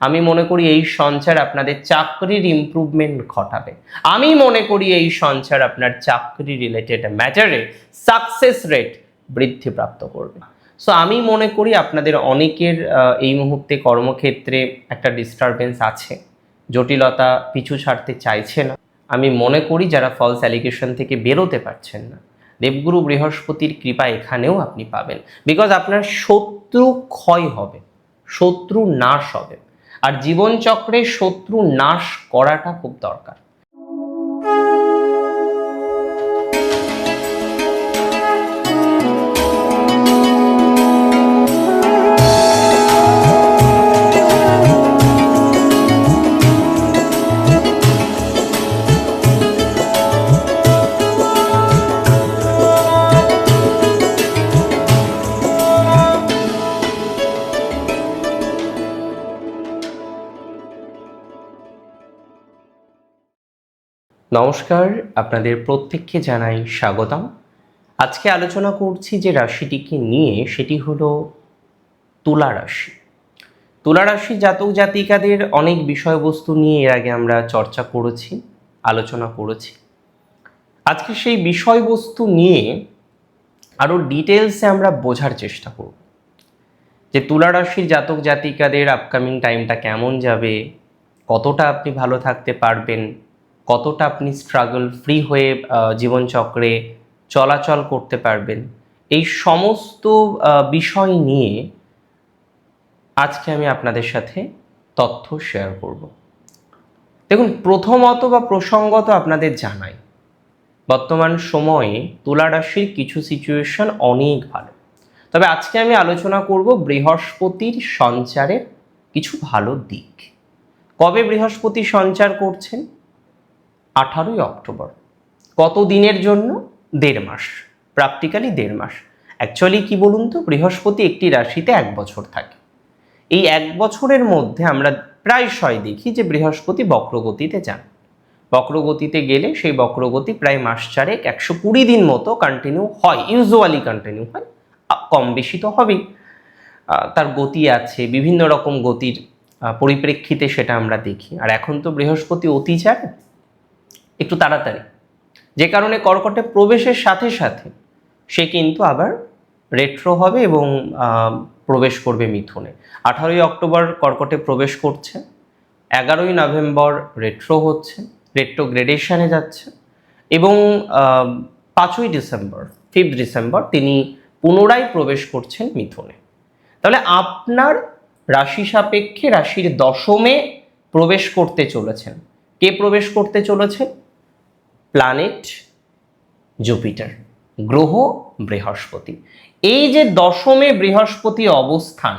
আমি মনে করি এই সঞ্চার আপনাদের চাকরির ইমপ্রুভমেন্ট ঘটাবে। আমি মনে করি এই সঞ্চার আপনার চাকরি রিলেটেড ম্যাটারে সাকসেস রেট বৃদ্ধিপ্রাপ্ত করবে। সো আমি মনে করি আপনাদের অনেকের এই মুহূর্তে কর্মক্ষেত্রে একটা ডিস্টারবেন্স আছে। জটিলতা পিছু ছাড়তে চাইছে না। আমি মনে করি যারা ফলস অ্যালিগেশন থেকে বেরোতে পারছেন না। দেবগুরু বৃহস্পতির কৃপা এখানেও আপনি পাবেন। বিকজ আপনার শত্রু ক্ষয় হবে, শত্রু নাশ হবে। আর জীবনচক্রে শত্রু নাশ করাটা খুব দরকার। নমস্কার, আপনাদের প্রত্যেককে জানাই স্বাগতম। আজকে আলোচনা করছি যে রাশিটিকে নিয়ে, সেটি হলো তুলা রাশি। তুলা রাশি জাতক জাতিকাদের অনেক বিষয়বস্তু নিয়ে এর আগে আমরা চর্চা করেছি, আলোচনা করেছি। আজকে সেই বিষয়বস্তু নিয়ে আরও ডিটেলসে আমরা বোঝার চেষ্টা করব। যে তুলা রাশির জাতক জাতিকাদের আপকামিং টাইমটা কেমন যাবে, কতটা আপনি ভালো থাকতে পারবেন কতটা আপনি স্ট্রাগল ফ্রি হয়ে জীবনচক্রে চলাচল করতে পারবেন। এই সমস্ত বিষয় নিয়ে আজকে আমি আপনাদের সাথে তথ্য শেয়ার করব। দেখুন, প্রথমত বা প্রসঙ্গত আপনাদের জানাই, বর্তমান সময়ে তুলা রাশির কিছু সিচুয়েশন অনেক ভালো। তবে আজকে আমি আলোচনা করব বৃহস্পতির সঞ্চারের কিছু ভালো দিক। কবে বৃহস্পতি সঞ্চার করছেন? আঠারোই অক্টোবর। কত দিনের জন্য? দেড় মাস। প্র্যাকটিক্যালি দেড় মাস। অ্যাকচুয়ালি কি বলুন তো? বৃহস্পতি একটি রাশিতে এক বছর থাকে। এই এক বছরের মধ্যে আমরা প্রায়শই দেখি যে বৃহস্পতি বক্রগতিতে যান। বক্রগতিতে গেলে সেই বক্রগতি প্রায় মাস চারেক, একশো কুড়ি দিন মতো কন্টিনিউ হয়। ইউজুয়ালি কন্টিনিউ হয়। কম বেশি তো হবেই। তার গতি আছে, বিভিন্ন রকম গতির পরিপ্রেক্ষিতে সেটা আমরা দেখি। আর এখন তো বৃহস্পতি অতি যায় একটু তাড়াতাড়ি। যে কারণে কর্কটে প্রবেশের সাথে সাথে সে কিন্তু আবার রেট্রো হবে এবং প্রবেশ করবে মিথুনে। আঠারোই অক্টোবর কর্কটে প্রবেশ করছে, এগারোই নভেম্বর রেট্রো হচ্ছে রেট্রো গ্রেডেশনে যাচ্ছে এবং পাঁচই ডিসেম্বর ফিফথ ডিসেম্বর তিনি পুনরায় প্রবেশ করছেন মিথুনে। তাহলে আপনার রাশি সাপেক্ষে রাশির দশমে প্রবেশ করতে চলেছেন। কে প্রবেশ করতে চলেছেন? প্ল্যানেট জুপিটার গ্রহ বৃহস্পতি। এই যে দশমে বৃহস্পতি অবস্থান,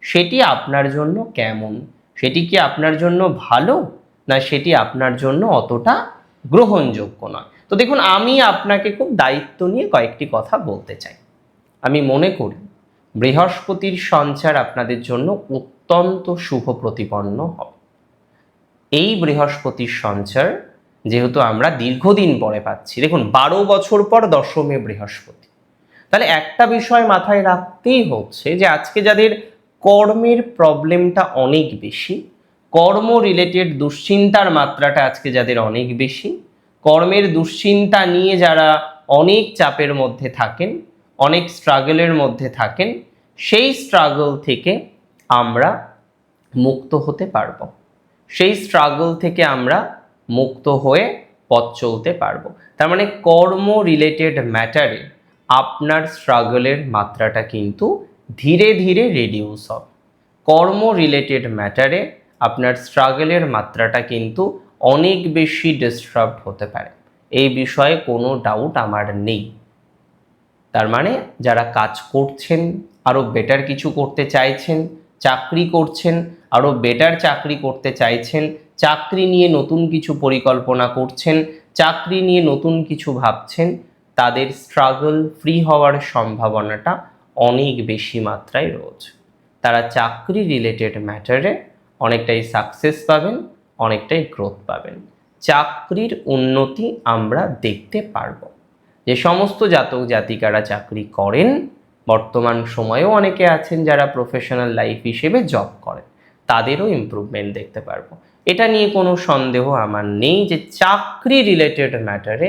সেটি আপনার জন্য কেমন? সেটি কি আপনার জন্য ভালো? না সেটি আপনার জন্য অতটা গ্রহণযোগ্য নয়? তো দেখুন, আমি আপনাকে খুব দায়িত্ব নিয়ে কয়েকটি কথা বলতে চাই। আমি মনে করি, বৃহস্পতির সঞ্চার আপনাদের জন্য অত্যন্ত শুভ প্রতিপন্ন হবে। এই বৃহস্পতির সঞ্চার যেহেতু আমরা দীর্ঘদিন পরে পাচ্ছি। দেখুন, বারো বছর পর দশমে বৃহস্পতি। তাহলে একটা বিষয় মাথায় রাখতেই হচ্ছে যে, আজকে যাদের কর্মের প্রবলেমটা অনেক বেশি, কর্ম রিলেটেড দুশ্চিন্তার মাত্রাটা আজকে যাদের অনেক বেশি, কর্মের দুশ্চিন্তা নিয়ে যারা অনেক চাপের মধ্যে থাকেন, অনেক স্ট্রাগলের মধ্যে থাকেন, সেই স্ট্রাগল থেকে আমরা মুক্ত হতে পারব। সেই স্ট্রাগল থেকে আমরা মুক্ত হয়ে পথ চলতে পারব। তার মানে কর্ম রিলেটেড ম্যাটারে আপনার স্ট্রাগলের মাত্রাটা কিন্তু ধীরে ধীরে রেডিউস হবে। কর্ম রিলেটেড ম্যাটারে আপনার স্ট্রাগলের মাত্রাটা কিন্তু অনেক বেশি ডিস্টার্ব হতে পারে। এই বিষয়ে কোনো ডাউট আমার নেই। তার মানে যারা কাজ করছেন আরও বেটার কিছু করতে চাইছেন, চাকরি করছেন আরও বেটার চাকরি করতে চাইছেন চাকরি নিয়ে নতুন কিছু পরিকল্পনা করছেন, চাকরি নিয়ে নতুন কিছু ভাবছেন, তাদের স্ট্রাগল ফ্রি হওয়ার সম্ভাবনাটা অনেক বেশি মাত্রায় রয়েছে। তারা চাকরি রিলেটেড ম্যাটারে অনেকটাই সাকসেস পাবেন, অনেকটাই গ্রোথ পাবেন। চাকরির উন্নতি আমরা দেখতে পারব। যে সমস্ত জাতক জাতিকারা চাকরি করেন, বর্তমান সময়েও অনেকে আছেন যারা প্রফেশনাল লাইফ হিসেবে জব করেন, তাদেরও ইমপ্রুভমেন্ট দেখতে পারব। এটা নিয়ে কোনো সন্দেহ আমার নেই যে চাকরি রিলেটেড ম্যাটারে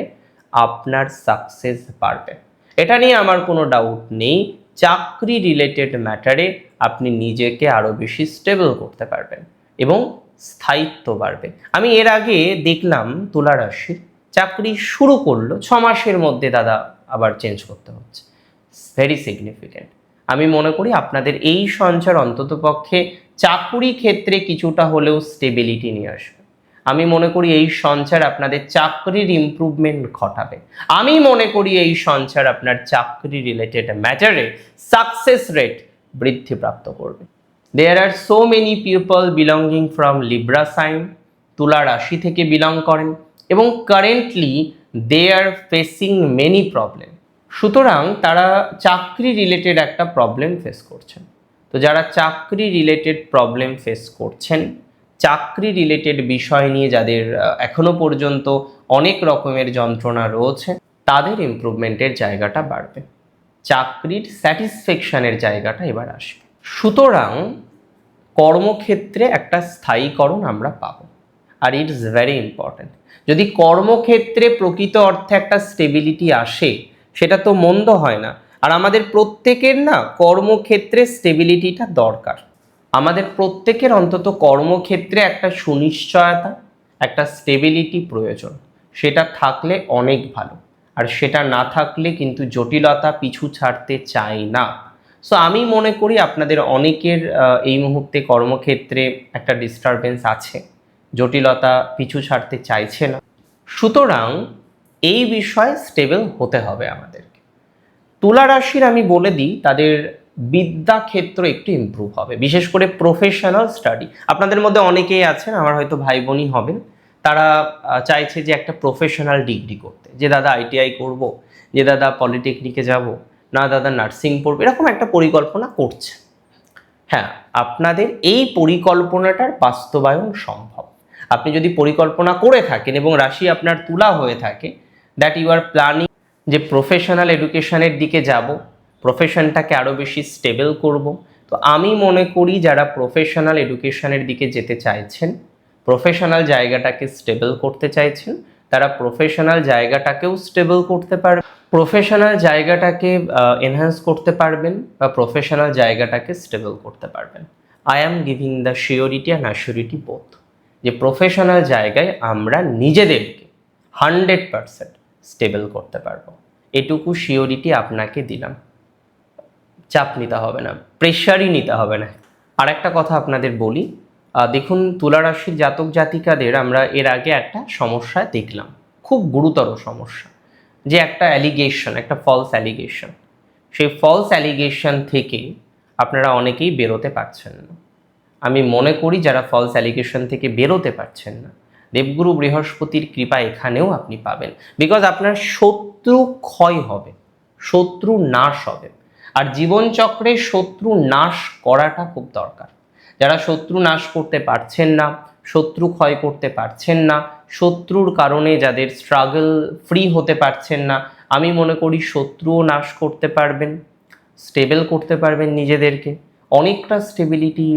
আপনার সাকসেস বাড়বে। এটা নিয়ে আমার কোনো ডাউট নেই, চাকরি রিলেটেড ম্যাটারে আপনি নিজেকে আরও বেশি স্টেবল করতে পারবেন এবং স্থায়িত্ব বাড়বে। আমি এর আগে দেখলাম তুলা রাশির চাকরি শুরু করল, ছ মাসের মধ্যে দাদা আবার চেঞ্জ করতে হচ্ছে। ভেরি সিগনিফিক্যান্ট আমি মনে করি আপনাদের এই সঞ্চার অন্ততপক্ষে চাকুরি ক্ষেত্রে কিছুটা হলেও স্টেবিলিটি নিয়ে আসবে। আমি মনে করি এই সঞ্চার আপনাদের চাকরির ইমপ্রুভমেন্ট ঘটাবে। আমি মনে করি এই সঞ্চার আপনার চাকরি রিলেটেড ম্যাটারে সাকসেস রেট বৃদ্ধিপ্রাপ্ত করবে। There are so many people belonging from Libra sign তুলা রাশি থেকে বিলং করেন এবং currently they are facing many problem সুতরাং তারা চাকরি রিলেটেড একটা প্রবলেম ফেস করছেন। তো যারা চাকরি রিলেটেড প্রবলেম ফেস করছেন, চাকরি রিলেটেড বিষয় নিয়ে যাদের এখনও পর্যন্ত অনেক রকমের যন্ত্রণা রয়েছে, তাদের ইমপ্রুভমেন্টের জায়গাটা বাড়বে। চাকরির স্যাটিসফ্যাকশনের জায়গাটা এবার আসবে। সুতরাং কর্মক্ষেত্রে একটা স্থায়ীকরণ আমরা পাবো, আর ইটস ভেরি ইম্পর্ট্যান্ট যদি কর্মক্ষেত্রে প্রকৃত অর্থে একটা স্টেবিলিটি আসে, সেটা তো মন্দ হয় না। আর আমাদের প্রত্যেকের না কর্মক্ষেত্রে স্টেবিলিটিটা দরকার। আমাদের প্রত্যেকের অন্তত কর্মক্ষেত্রে একটা সুনিশ্চয়তা, একটা স্টেবিলিটি প্রয়োজন। সেটা থাকলে অনেক ভালো। আর সেটা না থাকলে কিন্তু জটিলতা পিছু ছাড়তে চাই না। সো আমি মনে করি আপনাদের অনেকের এই মুহূর্তে কর্মক্ষেত্রে একটা ডিস্টারবেন্স আছে। জটিলতা পিছু ছাড়তে চাইছে না। সুতরাং এই বিষয়ে স্টেবল হতে হবে আমাদেরকে তুলা রাশির আমি বলে দিই, তাদের বিদ্যা ক্ষেত্র একটু ইমপ্রুভ হবে। বিশেষ করে প্রফেশনাল স্টাডি আপনাদের মধ্যে অনেকেই আছেন, আমার হয়তো ভাই বোনই হবেন। তারা চাইছে যে একটা প্রফেশনাল ডিগ্রি করতে। যে দাদা আইটিআই করব, যে দাদা পলিটেকনিকে যাব, না দাদা নার্সিং পড়ব, এরকম একটা পরিকল্পনা করছে। হ্যাঁ আপনাদের এই পরিকল্পনাটার বাস্তবায়ন সম্ভব। আপনি যদি পরিকল্পনা করে থাকেন এবং রাশি আপনার তুলা হয়ে থাকে দ্যাট ইউ আর প্ল্যানিং যে প্রফেশনাল এডুকেশনের দিকে যাব প্রফেশনটাকে আরও বেশি স্টেবল করব। তো আমি মনে করি যারা প্রফেশনাল এডুকেশনের দিকে যেতে চাইছেন প্রফেশনাল জায়গাটাকে স্টেবল করতে চাইছেন, তারা প্রফেশনাল জায়গাটাকেও স্টেবল করতে পারবে প্রফেশনাল জায়গাটাকে এনহ্যান্স করতে পারবেন বা প্রফেশনাল জায়গাটাকে স্টেবল করতে পারবেন। I am giving the surety and assurity both যে প্রফেশনাল জায়গায় আমরা নিজেদেরকে হান্ড্রেড পারসেন্ট স্টেবল করতে পারব। এটুকু শিওরিটি আপনাকে দিলাম। চাপ নিতে হবে না প্রেশারই নিতে হবে না। আর একটা কথা আপনাদের বলি দেখুন তুলা রাশির জাতক জাতিকাদের আমরা এর আগে একটা সমস্যা দেখলাম, খুব গুরুতর সমস্যা, যে একটা অ্যালিগেশন একটা ফলস অ্যালিগেশন সেই ফলস অ্যালিগেশন থেকে আপনারা অনেকেই বেরোতে পারছেন না। আমি মনে করি যারা ফলস অ্যালিগেশন থেকে বেরোতে পারছেন না দেবগুরু বৃহস্পতির কৃপা এখানেও আপনি পাবেন। বিকজ আপনার শত্রু ক্ষয় হবে, শত্রু নাশ হবে। আর জীবনচক্রে শত্রু নাশ করাটা খুব দরকার। যারা শত্রু নাশ করতে পারছেন না, শত্রু ক্ষয় করতে পারছেন না, শত্রুর কারণে যাদের স্ট্রাগল ফ্রি হতে পারছেন না, আমি মনে করি শত্রুও নাশ করতে পারবেন স্টেবল করতে পারবেন নিজেদেরকে। অনেকটা স্টেবিলিটি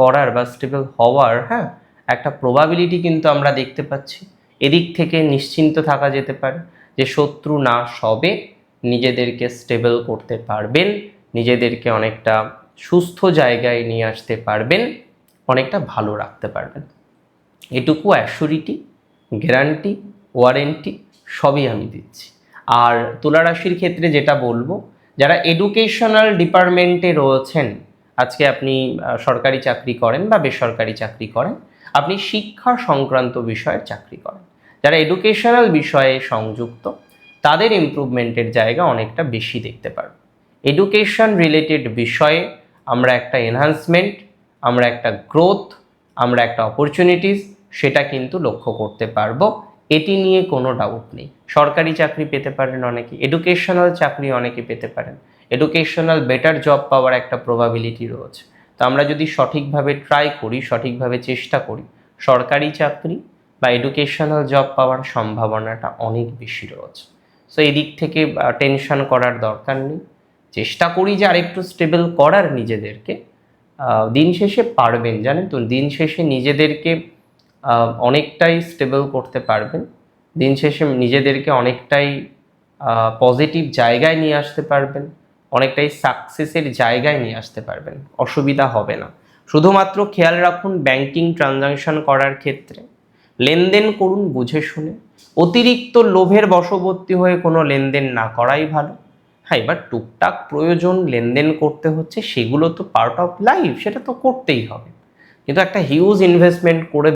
করার বা স্টেবল হওয়ার হ্যাঁ একটা প্রবাবিলিটি কিন্তু আমরা দেখতে পাচ্ছি। এদিক থেকে নিশ্চিন্ত থাকা যেতে পারে যে শত্রু নাশ হবে নিজেদেরকে স্টেবল করতে পারবেন, নিজেদেরকে অনেকটা সুস্থ জায়গায় নিয়ে আসতে পারবেন, অনেকটা ভালো রাখতে পারবেন। এটুকু অ্যাসুরিটি গ্যারান্টি ওয়ারেন্টি সবই আমি দিচ্ছি। আর তুলা রাশির ক্ষেত্রে যেটা বলব, যারা এডুকেশনাল ডিপার্টমেন্টে রয়েছেন, আজকে আপনি সরকারি চাকরি করেন বা বেসরকারি চাকরি করেন আপনি শিক্ষা সংক্রান্ত বিষয়ের চাকরি করেন। যারা এডুকেশনাল বিষয়ে সংযুক্ত, তাদের ইমপ্রুভমেন্টের জায়গা অনেকটা বেশি দেখতে পারবে এডুকেশন রিলেটেড বিষয়ে আমরা একটা এনহান্সমেন্ট আমরা একটা গ্রোথ আমরা একটা অপরচুনিটিস সেটা কিন্তু লক্ষ্য করতে পারব। এটি নিয়ে কোনো ডাউট নেই। সরকারি চাকরি পেতে পারেন অনেকে এডুকেশনাল চাকরি অনেকে পেতে পারেন। এডুকেশনাল বেটার জব পাওয়ার একটা প্রবাবিলিটি রয়েছে। তো আমরা যদি সঠিকভাবে ট্রাই করি, সঠিকভাবে চেষ্টা করি, সরকারি চাকরি বা এডুকেশনাল জব পাওয়ার সম্ভাবনাটা অনেক বেশি রয়েছে। সো এদিক থেকে টেনশন করার দরকার নেই। চেষ্টা করি যে আরেকটু স্টেবল করার নিজেদেরকে। দিন শেষে পারবেন, জানেন তো? দিন শেষে নিজেদেরকে অনেকটাই স্টেবল করতে পারবেন। দিন শেষে নিজেদেরকে অনেকটাই পজিটিভ জায়গায় নিয়ে আসতে পারবেন। অনেকটাই সাকসেসের জায়গায় নিয়ে আসতে পারবেন, অসুবিধা হবে না। শুধুমাত্র খেয়াল রাখুন ব্যাংকিং ট্রানজাকশন করার ক্ষেত্রে। লেনদেন করুন বুঝে শুনে। অতিরিক্ত লোভের বশবর্তী হয়ে কোনো লেনদেন না করাই ভালো। হ্যাঁ এবার টুকটাক প্রয়োজন লেনদেন করতে হচ্ছে, সেগুলো তো পার্ট অফ লাইফ সেটা তো করতেই হবে। কিন্তু একটা হিউজ ইনভেস্টমেন্ট করে